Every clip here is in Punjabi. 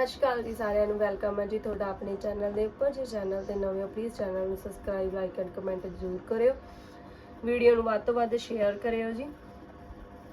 ਸਤਿ ਸ਼੍ਰੀ ਅਕਾਲ ਜੀ ਸਾਰਿਆਂ ਨੂੰ, ਵੈਲਕਮ ਹੈ ਜੀ ਤੁਹਾਡਾ ਆਪਣੇ ਚੈਨਲ ਦੇ ਉੱਪਰ। ਜੇ ਚੈਨਲ ਤੇ ਨਵੇਂ ਹੋ ਪਲੀਜ਼ ਚੈਨਲ ਨੂੰ ਸਬਸਕ੍ਰਾਈਬ ਲਾਈਕ ਐਂਡ ਕਮੈਂਟ ਜ਼ਰੂਰ ਕਰਿਓ। ਵੀਡੀਓ ਨੂੰ ਵੱਧ ਤੋਂ ਵੱਧ ਸ਼ੇਅਰ ਕਰਿਓ ਜੀ।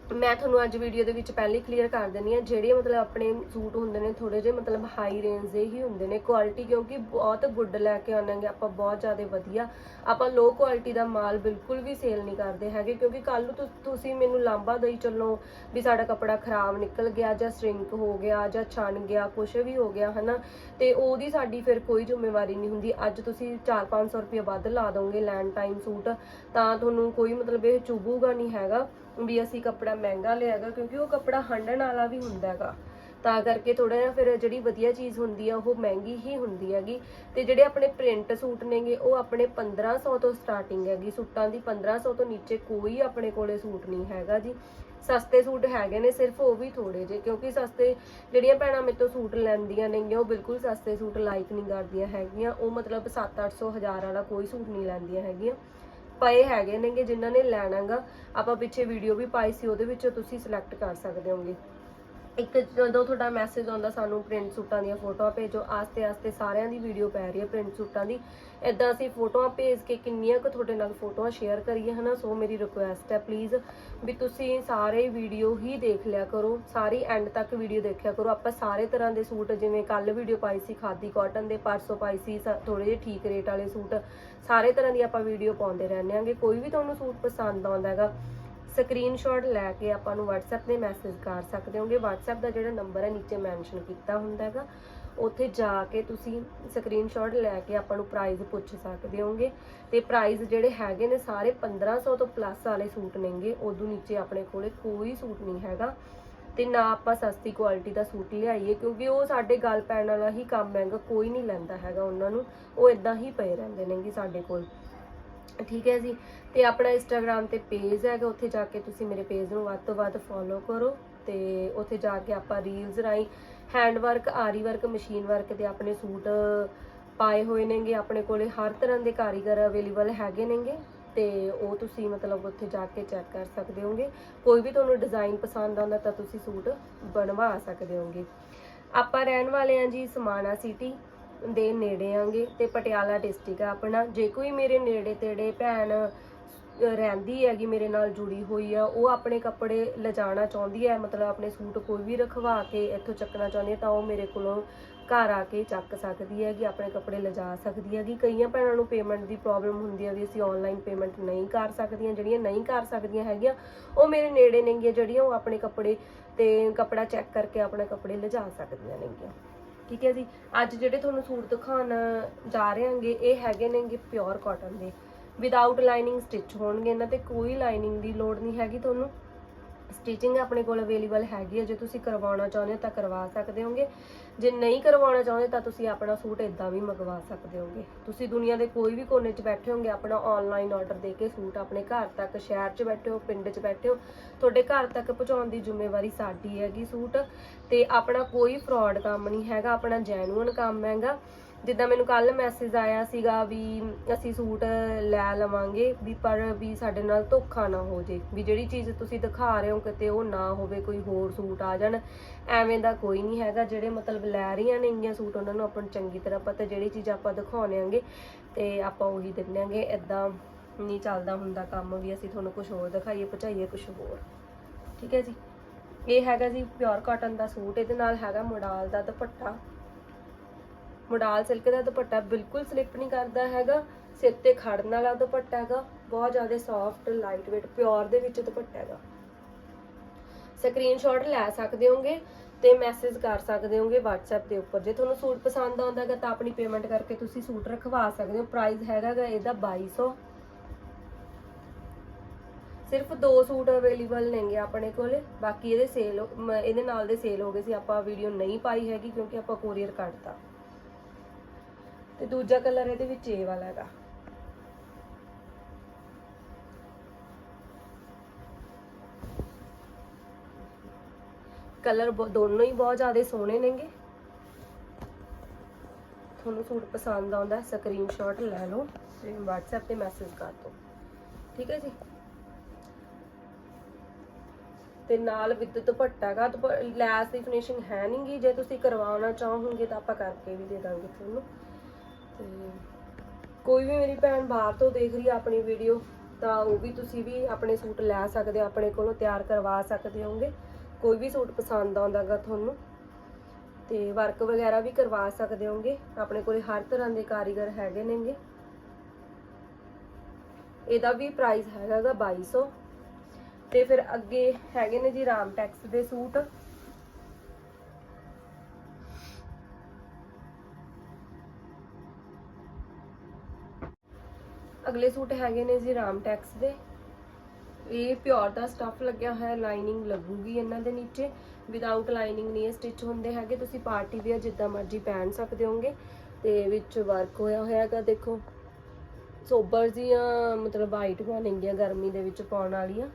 ਮੈਂ ਤੁਹਾਨੂੰ ਅੱਜ ਵੀਡੀਓ ਦੇ ਵਿੱਚ ਪਹਿਲੇ ਕਲੀਅਰ ਕਰ ਦਿੰਨੀ ਆ ਜਿਹੜੇ ਮਤਲਬ ਆਪਣੇ ਸੂਟ ਹੁੰਦੇ ਨੇ ਥੋੜੇ ਜਿਹੇ ਮਤਲਬ ਹਾਈ ਰੇਂਜ ਦੇ ਹੀ ਹੁੰਦੇ ਨੇ ਕੁਆਲਿਟੀ ਕਿਉਂਕਿ ਬਹੁਤ ਗੁੱਡ ਲੈ ਕੇ ਆਉਣਾਂਗੇ ਆਪਾਂ ਬਹੁਤ ਜ਼ਿਆਦਾ ਵਧੀਆ। ਆਪਾਂ ਲੋ ਕੁਆਲਿਟੀ ਦਾ ਮਾਲ ਬਿਲਕੁਲ ਵੀ ਸੇਲ ਨਹੀਂ ਕਰਦੇ ਹੈਗੇ ਕਿਉਂਕਿ ਕੱਲ ਨੂੰ ਤੁਸੀਂ ਮੈਨੂੰ ਲਾਂਬਾ ਦੇਈ ਚੱਲੋ ਵੀ ਸਾਡਾ ਕੱਪੜਾ ਖਰਾਬ ਨਿਕਲ ਗਿਆ ਜਾਂ ਸ਼ਰਿੰਕ ਹੋ ਗਿਆ ਜਾਂ ਛਣ ਗਿਆ ਕੁਝ ਵੀ ਹੋ ਗਿਆ, ਹਨਾ? ਤੇ ਉਹਦੀ ਸਾਡੀ ਫਿਰ ਕੋਈ ਜ਼ਿੰਮੇਵਾਰੀ ਨਹੀਂ ਹੁੰਦੀ। ਅੱਜ ਤੁਸੀਂ 4-500 ਰੁਪਏ ਵੱਧ ਲਾ ਦੋਗੇ ਲੈਂਡ ਟਾਈਮ ਸੂਟ ਤਾਂ ਤੁਹਾਨੂੰ ਕੋਈ ਮਤਲਬ ਇਹ ਚੁਭੂਗਾ ਨਹੀਂ ਹੈਗਾ। ਵੀ ਅਸੀਂ ਕੱਪੜਾ ਮਹਿੰਗਾ ਲਿਆਗਾ ਕਿਉਂਕਿ ਉਹ ਕੱਪੜਾ ਹੰਡਣ ਵਾਲਾ ਵੀ ਹੁੰਦਾ ਹੈਗਾ। ਤਾਂ ਕਰਕੇ ਥੋੜਾ ਜਿਹਾ ਫਿਰ ਜਿਹੜੀ ਵਧੀਆ ਚੀਜ਼ ਹੁੰਦੀ ਆ, ਉਹ ਮਹਿੰਗੀ ਹੀ ਹੁੰਦੀ ਹੈਗੀ। ਤੇ ਜਿਹੜੇ ਆਪਣੇ ਪ੍ਰਿੰਟ ਸੂਟ ਨੇਗੇ, ਉਹ ਆਪਣੇ 1500 ਤੋਂ ਸਟਾਰਟਿੰਗ ਹੈਗੀ। ਸੂਟਾਂ ਦੀ 1500 ਤੋਂ ਨੀਚੇ ਕੋਈ ਆਪਣੇ ਕੋਲੇ ਸੂਟ ਨਹੀਂ ਹੈਗਾ ਜੀ। ਸਸਤੇ ਸੂਟ ਹੈਗੇ ਨੇ, ਸਿਰਫ ਉਹ ਵੀ ਥੋੜੇ ਜੇ ਕਿਉਂਕਿ ਸਸਤੇ ਜਿਹੜੀਆਂ ਭੈਣਾਂ ਮੇਰੇ ਤੋਂ ਸੂਟ ਲੈਂਦੀਆਂ ਨੇਗੀਆਂ, ਉਹ ਬਿਲਕੁਲ ਸਸਤੇ ਸੂਟ ਲਾਈਕ ਨਹੀਂ ਕਰਦੀਆਂ ਹੈਗੀਆਂ। ਉਹ ਮਤਲਬ 7-800 ਹਜ਼ਾਰ ਵਾਲਾ ਕੋਈ ਸੂਟ ਨਹੀਂ ਲੈਂਦੀਆਂ ਹੈਗੀਆਂ। ਪਏ ਹੈਗੇ ਨੇਗੇ ਜਿਨ੍ਹਾਂ ਨੇ ਲੈਣਾਗਾ। ਆਪਾਂ ਪਿੱਛੇ ਵੀਡੀਓ ਵੀ ਪਾਈ ਸੀ, ਉਹਦੇ ਵਿੱਚੋਂ ਤੁਸੀਂ ਸਿਲੈਕਟ ਕਰ ਸਕਦੇ ਹੋਗੇ। ਇੱਕ ਜਦੋਂ ਤੁਹਾਡਾ ਮੈਸੇਜ ਆਉਂਦਾ ਸਾਨੂੰ ਪ੍ਰਿੰਟ ਸੂਟਾਂ ਦੀਆਂ ਫੋਟੋਆਂ ਭੇਜੋ ਆਸਤੇ ਆਸਤੇ ਸਾਰਿਆਂ ਦੀ ਵੀਡੀਓ ਪੈ ਰਹੀ ਹੈ ਪ੍ਰਿੰਟ ਸੂਟਾਂ ਦੀ। ਇਦਾਂ ਅਸੀਂ ਫੋਟੋਆਂ ਭੇਜ ਕੇ ਕਿੰਨੀਆਂ ਕੁ ਤੁਹਾਡੇ ਨਾਲ ਫੋਟੋਆਂ ਸ਼ੇਅਰ ਕਰੀਏ, ਹਨਾ? ਸੋ ਮੇਰੀ ਰਿਕੁਐਸਟ ਹੈ ਪਲੀਜ਼ ਵੀ ਤੁਸੀਂ ਸਾਰੇ ਵੀਡੀਓ ਹੀ ਦੇਖ ਲਿਆ ਕਰੋ, ਸਾਰੀ ਐਂਡ ਤੱਕ ਵੀਡੀਓ ਦੇਖਿਆ ਕਰੋ। ਆਪਾਂ ਸਾਰੇ ਤਰ੍ਹਾਂ ਦੇ ਸੂਟ, ਜਿਵੇਂ ਕੱਲ ਵੀਡੀਓ ਪਾਈ ਸੀ ਖਾਦੀ ਕਾਟਨ ਦੇ, ਪਰਸੋਂ ਪਾਈ ਸੀ ਥੋੜੇ ਜਿਹੇ ਠੀਕ ਰੇਟ ਵਾਲੇ ਸੂਟ। ਸਾਰੇ ਤਰ੍ਹਾਂ ਦੀ ਆਪਾਂ ਵੀਡੀਓ ਪਾਉਂਦੇ ਰਹਿੰਦੇ ਆਂਗੇ ਕੋਈ ਵੀ ਤੁਹਾਨੂੰ ਸੂਟ ਪਸੰਦ ਆਉਂਦਾ ਹੈਗਾ ਸਕਰੀਨਸ਼ਾਟ ਲੈ ਕੇ ਆਪਾਂ ਨੂੰ WhatsApp ਤੇ ਮੈਸੇਜ ਕਰ ਸਕਦੇ ਹੋਗੇ। WhatsApp ਦਾ ਜਿਹੜਾ ਨੰਬਰ ਹੈ, ਨੀਚੇ ਮੈਂਸ਼ਨ ਕੀਤਾ ਹੁੰਦਾ ਹੈਗਾ। ਉੱਥੇ ਜਾ ਕੇ ਤੁਸੀਂ ਸਕਰੀਨਸ਼ਾਟ ਲੈ ਕੇ ਆਪਾਂ ਨੂੰ ਪ੍ਰਾਈਸ ਪੁੱਛ ਸਕਦੇ ਹੋਗੇ। ਤੇ ਪ੍ਰਾਈਸ ਜਿਹੜੇ ਹੈਗੇ ਨੇ, ਸਾਰੇ 1500 ਤੋਂ ਪਲੱਸ ਵਾਲੇ ਸੂਟ ਨੇਗੇ। ਉਦੋਂ ਨੀਚੇ ਆਪਣੇ ਕੋਲੇ ਕੋਈ ਸੂਟ ਨਹੀਂ ਹੈਗਾ। ਤੇ ਨਾ ਆਪਾਂ ਸਸਤੀ ਕੁਆਲਿਟੀ ਦਾ ਸੂਟ ਲਿਆਈਏ, ਕਿਉਂਕਿ ਉਹ ਸਾਡੇ ਗੱਲ ਪੈਣ ਵਾਲਾ ਹੀ ਕੰਮ ਹੈਗਾ। ਕੋਈ ਨਹੀਂ ਲੈਂਦਾ ਹੈਗਾ ਉਹਨਾਂ ਨੂੰ। ਉਹ ਇਦਾਂ ਹੀ ਪਏ ਰਹਿੰਦੇ ਨੇਗੇ ਸਾਡੇ ਕੋਲ। ਠੀਕ ਹੈ ਜੀ। ਤੇ ਆਪਣਾ ਇੰਸਟਾਗ੍ਰam ਤੇ ਪੇਜ ਹੈਗਾ, ਉੱਥੇ ਜਾ ਕੇ ਤੁਸੀਂ ਮੇਰੇ ਪੇਜ ਨੂੰ ਵੱਧ ਤੋਂ ਵੱਧ ਫੋਲੋ ਕਰੋ ਤੇ ਉੱਥੇ ਜਾ ਕੇ ਆਪਾਂ ਰੀਲਸ ਰਾਈ hand work aari work machine work ਦੇ ਆਪਣੇ ਸੂਟ ਪਾਏ ਹੋਏ ਨੇਗੇ। ਆਪਣੇ ਕੋਲੇ ਹਰ ਤਰ੍ਹਾਂ ਦੇ ਕਾਰੀਗਰ ਅਵੇਲੇਬਲ ਹੈਗੇ ਨੇਗੇ ਤੇ ਉਹ ਤੁਸੀਂ ਮਤਲਬ ਉੱਥੇ ਜਾ ਕੇ ਚੈੱਕ ਕਰ ਸਕਦੇ ਹੋਗੇ। ਕੋਈ ਵੀ ਤੁਹਾਨੂੰ ਡਿਜ਼ਾਈਨ ਪਸੰਦ ਆਉਂਦਾ ਤਾਂ ਤੁਸੀਂ ਸੂਟ ਬਣਵਾ ਸਕਦੇ ਹੋਗੇ। ਆਪਾਂ ਰਹਿਣ ਵਾਲੇ ਹਾਂ ਜੀ ਸਮਾਣਾ ਸਿਟੀ ਦੇ ਨੇੜੇ ਆਂਗੇ ਤੇ ਪਟਿਆਲਾ ਡਿਸਟ੍ਰਿਕਟ ਆ ਆਪਣਾ। ਜੇ ਕੋਈ ਮੇਰੇ ਨੇੜੇ ਤੇੜੇ ਭੈਣ ਰਹਿੰਦੀ ਹੈਗੀ, ਮੇਰੇ ਨਾਲ ਜੁੜੀ ਹੋਈ ਆ, ਉਹ ਆਪਣੇ ਕੱਪੜੇ ਲਿਜਾਣਾ ਚਾਹੁੰਦੀ ਹੈ, ਮਤਲਬ ਆਪਣੇ ਸੂਟ ਕੋਈ ਵੀ ਰਖਵਾ ਕੇ ਇੱਥੋਂ ਚੱਕਣਾ ਚਾਹੁੰਦੀ ਹੈ, ਤਾਂ ਉਹ ਮੇਰੇ ਕੋਲੋਂ ਘਰ ਆ ਕੇ ਚੱਕ ਸਕਦੀ ਹੈਗੀ, ਆਪਣੇ ਕੱਪੜੇ ਲਿਜਾ ਸਕਦੀ ਹੈਗੀ। ਕਈਆਂ ਭੈਣਾਂ ਨੂੰ ਪੇਮੈਂਟ ਦੀ ਪ੍ਰੋਬਲਮ ਹੁੰਦੀ ਹੈ ਵੀ ਅਸੀਂ ਆਨਲਾਈਨ ਪੇਮੈਂਟ ਨਹੀਂ ਕਰ ਸਕਦੀਆਂ, ਜਿਹੜੀਆਂ ਨਹੀਂ ਕਰ ਸਕਦੀਆਂ ਹੈਗੀਆਂ, ਉਹ ਮੇਰੇ ਨੇੜੇ ਨੇਗੀਆਂ, ਜਿਹੜੀਆਂ ਉਹ ਆਪਣੇ ਕੱਪੜੇ ਤੇ ਕੱਪੜਾ ਚੈੱਕ ਕਰਕੇ ਆਪਣੇ ਕੱਪੜੇ ਲਿਜਾ ਸਕਦੀਆਂ ਨੇਗੀਆਂ। ਠੀਕ ਹੈ ਜੀ। ਅੱਜ ਜਿਹੜੇ ਤੁਹਾਨੂੰ ਸੂਟ ਦਿਖਾਉਣ ਜਾ ਰਹੇ ਹਾਂਗੇ ਇਹ ਹੈਗੇ ਨੇਗੇ ਪਿਓਰ ਕਾਟਨ ਦੇ। ਵਿਦਆਊਟ ਲਾਈਨਿੰਗ ਸਟਿਚ ਹੋਣਗੇ, ਇਹਨਾਂ ਤੇ ਕੋਈ ਲਾਈਨਿੰਗ ਦੀ ਲੋੜ ਨਹੀਂ ਹੈਗੀ ਤੁਹਾਨੂੰ। ਸਟਿਚਿੰਗ ਆਪਣੇ ਕੋਲ ਅਵੇਲੇਬਲ ਹੈਗੀ ਹੈ ਜੇ ਤੁਸੀਂ ਕਰਵਾਉਣਾ ਚਾਹੁੰਦੇ ਹੋ ਤਾਂ ਕਰਵਾ ਸਕਦੇ ਹੋਗੇ। ਜੇ ਨਹੀਂ ਕਰਵਾਉਣਾ ਚਾਹੁੰਦੇ ਤਾਂ ਤੁਸੀਂ ਆਪਣਾ ਸੂਟ ਇਦਾਂ ਵੀ ਮੰਗਵਾ ਸਕਦੇ ਹੋਗੇ। ਤੁਸੀਂ ਦੁਨੀਆ ਦੇ ਕੋਈ ਵੀ ਕੋਨੇ 'ਚ ਬੈਠੇ ਹੋਗੇ, ਆਪਣਾ ਆਨਲਾਈਨ ਆਰਡਰ ਦੇ ਕੇ ਸੂਟ ਆਪਣੇ ਘਰ ਤੱਕ, ਸ਼ਹਿਰ 'ਚ ਬੈਠੇ ਹੋ, ਪਿੰਡ 'ਚ ਬੈਠੇ ਹੋ, ਤੁਹਾਡੇ ਘਰ ਤੱਕ ਪਹੁੰਚਾਉਣ ਦੀ ਜ਼ਿੰਮੇਵਾਰੀ ਸਾਡੀ ਹੈਗੀ ਸੂਟ। ਤੇ ਆਪਣਾ ਕੋਈ ਫਰਾਡ ਕੰਮ ਨਹੀਂ ਹੈਗਾ, ਆਪਣਾ ਜੈਨੂਅਨ ਕੰਮ ਹੈਗਾ। ਜਿੱਦਾਂ ਮੈਨੂੰ ਕੱਲ ਮੈਸੇਜ ਆਇਆ ਸੀਗਾ ਵੀ ਅਸੀਂ ਸੂਟ ਲੈ ਲਵਾਂਗੇ, ਵੀ ਪਰ ਵੀ ਸਾਡੇ ਨਾਲ ਧੋਖਾ ਨਾ ਹੋ ਜੇ, ਵੀ ਜਿਹੜੀ ਚੀਜ਼ ਤੁਸੀਂ ਦਿਖਾ ਰਹੇ ਹੋ ਕਿਤੇ ਉਹ ਨਾ ਹੋਵੇ, ਕੋਈ ਹੋਰ ਸੂਟ ਆ ਜਾਣ। ਐਵੇਂ ਦਾ ਕੋਈ ਨਹੀਂ ਹੈਗਾ, ਜਿਹੜੇ ਮਤਲਬ ਲੈ ਰਹੀਆਂ ਨੇਗੀਆਂ ਸੂਟ, ਉਹਨਾਂ ਨੂੰ ਆਪਾਂ ਨੂੰ ਚੰਗੀ ਤਰ੍ਹਾਂ ਪਤਾ, ਜਿਹੜੀ ਚੀਜ਼ ਆਪਾਂ ਦਿਖਾਉਣੇ ਆਂਗੇ ਤੇ ਆਪਾਂ ਉਹੀ ਦਿੰਦੇ ਆਂਗੇ। ਇਦਾਂ ਨਹੀਂ ਚੱਲਦਾ ਹੁੰਦਾ ਕੰਮ ਵੀ, ਅਸੀਂ ਤੁਹਾਨੂੰ ਕੁਝ ਹੋਰ ਦਿਖਾਈਏ, ਪਹੁੰਚਾਈਏ ਕੁਝ ਹੋਰ। ਠੀਕ ਹੈ ਜੀ? ਇਹ ਹੈਗਾ ਜੀ ਪਿਓਰ ਕਾਟਨ ਦਾ ਸੂਟ, ਇਹਦੇ ਨਾਲ ਹੈਗਾ ਮੋਡਾਲ ਦਾ ਦੁਪੱਟਾ। ਮੋਡਾਲ ਸਿਲਕ ਦਾ ਦੁਪੱਟਾ ਬਿਲਕੁਲ ਸਲਿਪ ਨਹੀਂ ਕਰਦਾ ਹੈਗਾ। ਸਿਰ ਤੇ ਖੜਨ ਵਾਲਾ ਦੁਪੱਟਾ ਹੈਗਾ। ਬਹੁਤ ਜ਼ਿਆਦਾ ਸੌਫਟ ਲਾਈਟ weight ਪਿਓਰ ਦੇ ਵਿੱਚ ਦੁਪੱਟਾ ਹੈਗਾ। ਸਕਰੀਨਸ਼ਾਟ ਲੈ ਸਕਦੇ ਹੋਗੇ ਤੇ ਮੈਸੇਜ ਕਰ ਸਕਦੇ ਹੋਗੇ WhatsApp ਦੇ ਉੱਪਰ। ਜੇ ਤੁਹਾਨੂੰ ਸੂਟ ਪਸੰਦ ਆਉਂਦਾ ਹੈਗਾ ਤਾਂ ਆਪਣੀ ਪੇਮੈਂਟ ਕਰਕੇ ਤੁਸੀਂ ਸੂਟ ਰਖਵਾ ਸਕਦੇ ਹੋ। ਪ੍ਰਾਈਸ ਹੈਗਾ ਇਹਦਾ 2200 ਸਿਰਫ ਦੋ ਸੂਟ ਅਵੇਲੇਬਲ ਨੇਗੇ ਆਪਣੇ ਕੋਲੇ। ਬਾਕੀ ਇਹਦੇ ਸੇਲ ਇਹਦੇ ਨਾਲ ਦੇ ਸੇਲ ਹੋ ਗਏ ਸੀ। ਆਪਾਂ ਵੀਡੀਓ ਨਹੀਂ ਪਾਈ ਹੈਗੀ ਕਿਉਂਕਿ ਆਪਾਂ ਕੋਰੀਅਰ ਕੱਢਤਾ। ਤੇ ਦੂਜਾ ਕਲਰ ਇਹਦੇ ਵਿੱਚ ਇਹ ਵਾਲਾ ਹੈਗਾ। ਕਲਰ ਦੋਨੋਂ ਹੀ ਬਹੁਤ ਜ਼ਿਆਦਾ ਸੋਹਣੇ ਨੇਗੇ। ਤੁਹਾਨੂੰ ਸੂਟ ਪਸੰਦ ਆਉਂਦਾ ਸਕਰੀਨਸ਼ਾਟ ਲੈ ਲਓ ਤੇ WhatsApp ਤੇ ਮੈਸੇਜ ਕਰ ਦਿਓ। ਠੀਕ ਹੈ ਜੀ? ਤੇ ਨਾਲ ਵਿਦ ਦੁਪੱਟਾ ਗਾ ਲੈਸ ਦੀ ਫਿਨਿਸ਼ਿੰਗ ਹੈ ਨਹੀਂਗੀ ਜੇ ਤੁਸੀਂ ਕਰਵਾਉਣਾ ਚਾਹੋਗੇ ਤਾਂ ਆਪਾਂ ਕਰਕੇ ਵੀ ਦੇ ਦਾਂਗੇ ਤੁਹਾਨੂੰ। ਤੇ ਕੋਈ ਵੀ ਮੇਰੀ ਭੈਣ ਬਾਹਰ ਤੋਂ ਦੇਖ ਰਹੀ ਆ ਆਪਣੀ ਵੀਡੀਓ ਤਾਂ ਉਹ ਵੀ ਤੁਸੀਂ ਵੀ ਆਪਣੇ ਸੂਟ ਲੈ ਸਕਦੇ ਹੋ, ਆਪਣੇ ਕੋਲੋਂ ਤਿਆਰ ਕਰਵਾ ਸਕਦੇ ਹੋਗੇ ਕੋਈ ਵੀ ਸੂਟ ਪਸੰਦ ਆਉਂਦਾਗਾ ਤੁਹਾਨੂੰ, ਤੇ ਵਰਕ ਵਗੈਰਾ ਵੀ ਕਰਵਾ ਸਕਦੇ ਹੋਗੇ ਆਪਣੇ ਕੋਲੇ ਹਰ ਤਰ੍ਹਾਂ ਦੇ ਕਾਰੀਗਰ ਹੈਗੇ ਨੇਗੇ। ਇਹਦਾ ਵੀ ਪ੍ਰਾਈਸ ਹੈਗਾਗਾ 2200 ਤੇ ਫਿਰ ਅੱਗੇ ਹੈਗੇ ਨੇ ਜੀ ਰਾਮ ਟੈਕਸ ਦੇ ਸੂਟ। ਅਗਲੇ ਸੂਟ ਹੈਗੇ ਨੇ ਜੀ ਰਾਮਟੈਕਸ ਦੇ। ਇਹ ਪਿਓਰ ਦਾ ਸਟਫ ਲੱਗਿਆ ਹੋਇਆ ਲਾਈਨਿੰਗ ਲੱਗੂਗੀ ਇਹਨਾਂ ਦੇ ਨੀਚੇ। ਵਿਦਆਊਟ ਲਾਈਨਿੰਗ ਨਹੀਂ ਸਟਿਚ ਹੁੰਦੇ ਹੈਗੇ, ਤੁਸੀਂ ਪਾਰਟੀ ਵੇਅਰ ਜਿੱਦਾਂ ਮਰਜ਼ੀ ਪਹਿਨ ਸਕਦੇ ਹੋਗੇ ਤੇ ਵਿੱਚ ਵਰਕ ਹੋਇਆ ਹੋਇਆ ਦੇਖੋ। ਸੋਬਰ ਜੀਆਂ, ਮਤਲਬ ਵਾਈਟ ਬਣਨਗੀਆਂ ਗਰਮੀ ਦੇ ਵਿੱਚ ਪਾਉਣ ਵਾਲੀਆਂ।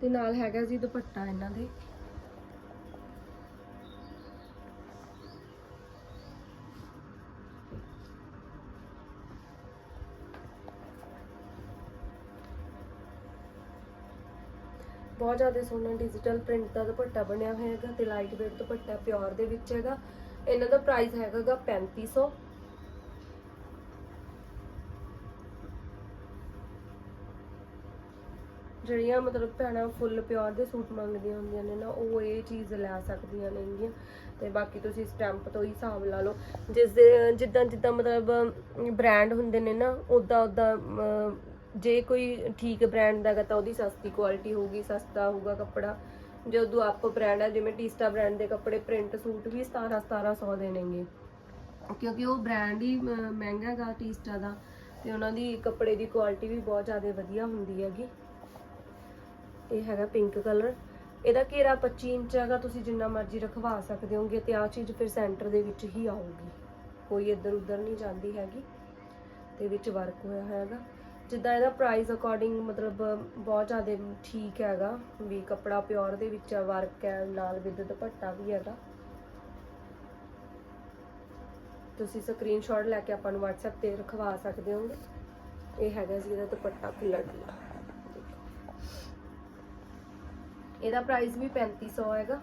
ਤੇ ਨਾਲ ਹੈਗਾ ਜੀ ਦੁਪੱਟਾ ਇਹਨਾਂ ਦੇ। ਬਹੁਤ ਜ਼ਿਆਦਾ ਸੋਹਣਾ ਡਿਜੀਟਲ ਪ੍ਰਿੰਟ ਦਾ ਦੁਪੱਟਾ ਬਣਿਆ ਹੋਇਆ ਹੈਗਾ ਤੇ ਲਾਈਟ ਵੇਟ ਦੁਪੱਟਾ ਪਿਓਰ ਦੇ ਵਿੱਚ ਹੈਗਾ। ਇਹਨਾਂ ਦਾ ਪ੍ਰਾਈਸ ਹੈਗਾਗਾ 3500 ਜਿਹੜੀਆਂ ਮਤਲਬ ਭੈਣਾਂ ਫੁੱਲ ਪਿਓਰ ਦੇ ਸੂਟ ਮੰਗਦੀਆਂ ਹੁੰਦੀਆਂ ਨੇ ਨਾ ਉਹ ਇਹ ਚੀਜ਼ ਲੈ ਸਕਦੀਆਂ ਨੇਗੀਆਂ ਤੇ ਬਾਕੀ ਤੁਸੀਂ ਸਟੈਂਪ ਤੋਂ ਹੀ ਹਿਸਾਬ ਲਾ ਲਓ। ਜਿਸ ਦੇ ਜਿੱਦਾਂ ਜਿੱਦਾਂ ਮਤਲਬ ਬ੍ਰਾਂਡ ਹੁੰਦੇ ਨੇ ਨਾ ਉਦਾਂ ਉਦਾਂ ਅਮ, ਜੇ ਕੋਈ ਠੀਕ ਬ੍ਰਾਂਡ ਦਾ ਹੈਗਾ ਤਾਂ ਉਹਦੀ ਸਸਤੀ ਕੁਆਲਿਟੀ ਹੋਊਗੀ, ਸਸਤਾ ਹੋਊਗਾ ਕੱਪੜਾ। ਜਦੋਂ ਆਪ ਬ੍ਰਾਂਡ ਹੈ, ਜਿਵੇਂ ਟੀਸਟਾ ਬ੍ਰਾਂਡ ਦੇ ਕੱਪੜੇ ਪ੍ਰਿੰਟ ਸੂਟ ਵੀ 17 1700 ਦੇ ਨੇਗੇ। ਕਿਉਂਕਿ ਉਹ ਬ੍ਰਾਂਡ ਹੀ ਮਹਿੰਗਾ ਹੈਗਾ ਟੀਸਟਾ ਦਾ ਤੇ ਉਹਨਾਂ ਦੀ ਕੱਪੜੇ ਦੀ ਕੁਆਲਿਟੀ ਵੀ ਬਹੁਤ ਜ਼ਿਆਦਾ ਵਧੀਆ ਹੁੰਦੀ ਹੈਗੀ। ਇਹ ਹੈਗਾ ਪਿੰਕ ਕਲਰ ਇਹਦਾ ਘੇਰਾ 25 ਇੰਚ ਹੈਗਾ, ਤੁਸੀਂ ਜਿੰਨਾ ਮਰਜ਼ੀ ਰਖਵਾ ਸਕਦੇ ਹੋਗੇ ਤੇ ਆ ਚੀਜ਼ ਫਿਰ ਸੈਂਟਰ ਦੇ ਵਿੱਚ ਹੀ ਆਊਗੀ। ਕੋਈ ਇੱਧਰ ਉੱਧਰ ਨਹੀਂ ਜਾਂਦੀ ਹੈਗੀ। ਤੇ ਵਿੱਚ ਵਰਕ ਹੋਇਆ ਹੋਇਆ ਹੈਗਾ। ਜਿੱਦਾਂ ਇਹਦਾ ਪ੍ਰਾਈਸ ਅਕੋਰਡਿੰਗ ਮਤਲਬ ਬਹੁਤ ਜ਼ਿਆਦਾ ਠੀਕ ਹੈਗਾ, ਵੀ ਕੱਪੜਾ ਪਿਓਰ ਦੇ ਵਿੱਚ ਵਰਕ ਹੈ, ਨਾਲ ਵਿਦ ਦੁਪੱਟਾ ਵੀ ਹੈਗਾ। ਤੁਸੀਂ ਸਕਰੀਨਸ਼ਾਟ ਲੈ ਕੇ ਆਪਾਂ ਨੂੰ WhatsApp ਤੇ ਰਖਵਾ ਸਕਦੇ ਹੋ। ਇਹ ਹੈਗਾ ਜੀ ਇਹਦਾ ਦੁਪੱਟਾ ਖੁੱਲਾ ਡੁੱਲਾ ਇਹਦਾ ਪ੍ਰਾਈਸ ਵੀ 3500 ਹੈਗਾ।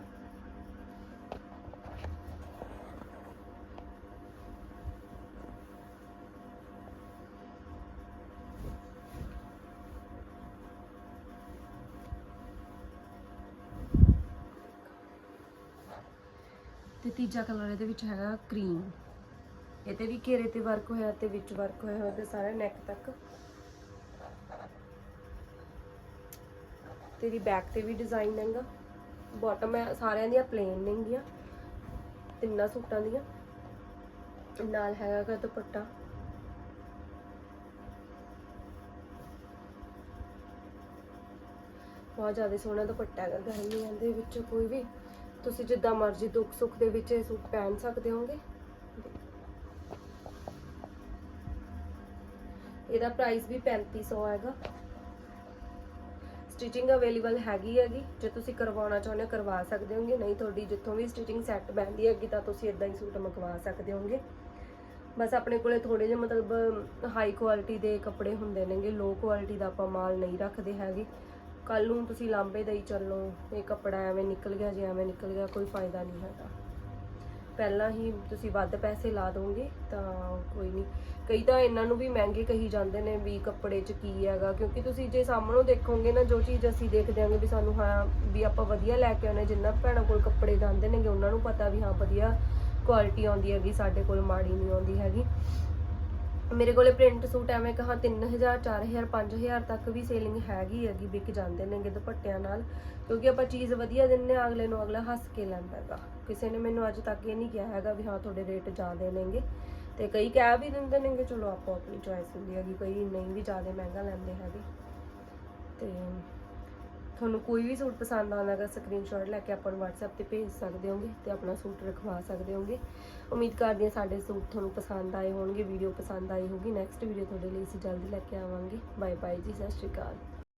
ਤੇ ਤੀਜਾ ਕਲਰ ਇਹਦੇ ਵਿੱਚ ਹੈਗਾ ਕਰੀਮ ਇਹਦੇ ਵੀ ਘੇਰੇ ਤੇ ਵਰਕ ਹੋਇਆ ਤੇ ਵਿੱਚ ਵਰਕ ਹੋਇਆ ਹੋਇਆ ਤੇ ਸਾਰਾ ਨੈਕ ਤੱਕ। ਤੇਰੀ ਬੈਕ ਤੇ ਵੀ ਡਿਜ਼ਾਈਨ ਹੈਗਾ। ਬਾਟਮ ਹੈ, ਸਾਰਿਆਂ ਦੀਆਂ ਪਲੇਨ ਨੇਗੀਆਂ ਤਿੰਨਾਂ ਸੂਟਾਂ ਦੀਆਂ। ਨਾਲ ਹੈਗਾ ਦੁਪੱਟਾ। ਬਹੁਤ ਜ਼ਿਆਦਾ ਸੋਹਣਾ ਦੁਪੱਟਾ ਹੈਗਾ, ਗਰਮੀਆਂ ਦੇ ਵਿੱਚ ਕੋਈ ਵੀ। ਤੁਸੀਂ ਜਿੱਦਾਂ ਮਰਜ਼ੀ ਦੁੱਖ ਸੁੱਖ ਦੇ ਵਿੱਚ ਇਹ ਸੂਟ ਪਹਿਨ ਸਕਦੇ ਹੋਗੇ ਇਹਦਾ ਪ੍ਰਾਈਸ ਵੀ 3500 ਹੈਗਾ। ਸਟਿਚਿੰਗ ਅਵੇਲੇਬਲ ਹੈਗੀ ਹੈਗੀ। ਜੇ ਤੁਸੀਂ ਕਰਵਾਉਣਾ ਚਾਹੁੰਦੇ ਹੋ, ਕਰਵਾ ਸਕਦੇ ਹੋਗੇ ਨਹੀਂ, ਤੁਹਾਡੀ ਜਿੱਥੋਂ ਵੀ ਸਟਿਚਿੰਗ ਸੈੱਟ ਬੈਂਦੀ ਹੈਗੀ, ਤਾਂ ਤੁਸੀਂ ਇਦਾਂ ਹੀ ਸੂਟ ਮੰਗਵਾ ਸਕਦੇ ਹੋਗੇ ਬਸ ਆਪਣੇ ਕੋਲੇ ਥੋੜੇ ਜਿਹੇ ਮਤਲਬ ਹਾਈ ਕੁਆਲਿਟੀ ਦੇ ਕੱਪੜੇ ਹੁੰਦੇ ਨੇਗੇ। ਲੋ ਕੁਆਲਿਟੀ ਦਾ ਆਪਾਂ ਮਾਲ ਨਹੀਂ ਰੱਖਦੇ ਹੈਗੇ। ਕੱਲ ਨੂੰ ਤੁਸੀਂ ਲਾਂਬੇ ਦੇਈ ਚੱਲੋ, ਇਹ ਕੱਪੜਾ ਐਵੇਂ ਨਿਕਲ ਗਿਆ ਜੇ ਐਵੇਂ ਨਿਕਲ ਗਿਆ, ਕੋਈ ਫਾਇਦਾ ਨਹੀਂ ਹੈਗਾ। ਪਹਿਲਾਂ ਹੀ ਤੁਸੀਂ ਵੱਧ ਪੈਸੇ ਲਾ ਦੋਗੇ ਤਾਂ ਕੋਈ ਨਹੀਂ। ਕਈ ਤਾਂ ਇਹਨਾਂ ਨੂੰ ਵੀ ਮਹਿੰਗੇ ਕਹੀ ਜਾਂਦੇ ਨੇ ਵੀ ਕੱਪੜੇ 'ਚ ਕੀ ਹੈਗਾ, ਕਿਉਂਕਿ ਤੁਸੀਂ ਜੇ ਸਾਹਮਣੋਂ ਦੇਖੋਗੇ ਨਾ, ਜੋ ਚੀਜ਼ ਅਸੀਂ ਦੇਖਦੇ ਆਂਗੇ ਵੀ ਸਾਨੂੰ ਹਾਂ, ਵੀ ਆਪਾਂ ਵਧੀਆ ਲੈ ਕੇ ਆਉਣੇ ਜਿੰਨਾ ਭੈਣਾਂ ਕੋਲ ਕੱਪੜੇ ਜਾਂਦੇ ਨੇਗੇ, ਉਹਨਾਂ ਨੂੰ ਪਤਾ ਵੀ ਹਾਂ, ਵਧੀਆ ਕੁਆਲਿਟੀ ਆਉਂਦੀ ਹੈਗੀ, ਸਾਡੇ ਕੋਲ ਮਾੜੀ ਨਹੀਂ ਆਉਂਦੀ ਹੈਗੀ। ਮੇਰੇ ਕੋਲੇ ਪ੍ਰਿੰਟ ਸੂਟ ਐਵੇਂ ਕਹਾ 3000 4000 5000 ਤੱਕ ਵੀ ਸੇਲਿੰਗ ਹੈਗੀ ਹੈਗੀ ਵਿਕ ਜਾਂਦੇ ਨੇਗੇ ਦੁਪੱਟਿਆਂ ਨਾਲ ਕਿਉਂਕਿ ਆਪਾਂ ਚੀਜ਼ ਵਧੀਆ ਦਿੰਨੇ ਆ, ਅਗਲੇ ਨੂੰ ਅਗਲਾ ਹੱਸ ਕੇ ਲੈਂਦਾ ਹੈਗਾ। ਕਿਸੇ ਨੇ ਮੈਨੂੰ ਅੱਜ ਤੱਕ ਇਹ ਨਹੀਂ ਕਿਹਾ ਹੈਗਾ ਵੀ ਹਾਂ ਤੁਹਾਡੇ ਰੇਟ ਜ਼ਿਆਦੇ ਨੇਗੇ। ਤੇ ਕਈ ਕਹਿ ਵੀ ਦਿੰਦੇ ਨੇਗੇ ਚਲੋ ਆਪੋ ਆਪਣੀ ਚੋਇਸ ਹੁੰਦੀ ਹੈਗੀ ਕਈ ਨਹੀਂ ਵੀ ਜ਼ਿਆਦਾ ਮਹਿੰਗਾ ਲੈਂਦੇ ਹੈਗੇ। ਤੇ ਤੁਹਾਨੂੰ ਕੋਈ ਵੀ ਸੂਟ ਪਸੰਦ ਆਉਂਦਾ ਹੈਗਾ ਸਕਰੀਨਸ਼ਾਟ ਲੈ ਕੇ ਆਪਾਂ ਨੂੰ WhatsApp ਤੇ ਭੇਜ ਸਕਦੇ ਹੋਗੇ ਤੇ ਆਪਣਾ ਸੂਟ ਰਖਵਾ ਸਕਦੇ ਹੋਗੇ। ਉਮੀਦ ਕਰਦੀ ਹਾਂ ਸਾਡੇ ਸੂਟ ਤੁਹਾਨੂੰ ਪਸੰਦ ਆਏ ਹੋਣਗੇ ਵੀਡੀਓ ਪਸੰਦ ਆਈ ਹੋਗੀ ਨੈਕਸਟ ਵੀਡੀਓ ਤੁਹਾਡੇ ਲਈ ਅਸੀਂ ਜਲਦੀ ਲੈ ਕੇ ਆਵਾਂਗੇ। ਬਾਏ ਬਾਏ ਜੀ, ਸਤਿ ਸ਼੍ਰੀ ਅਕਾਲ।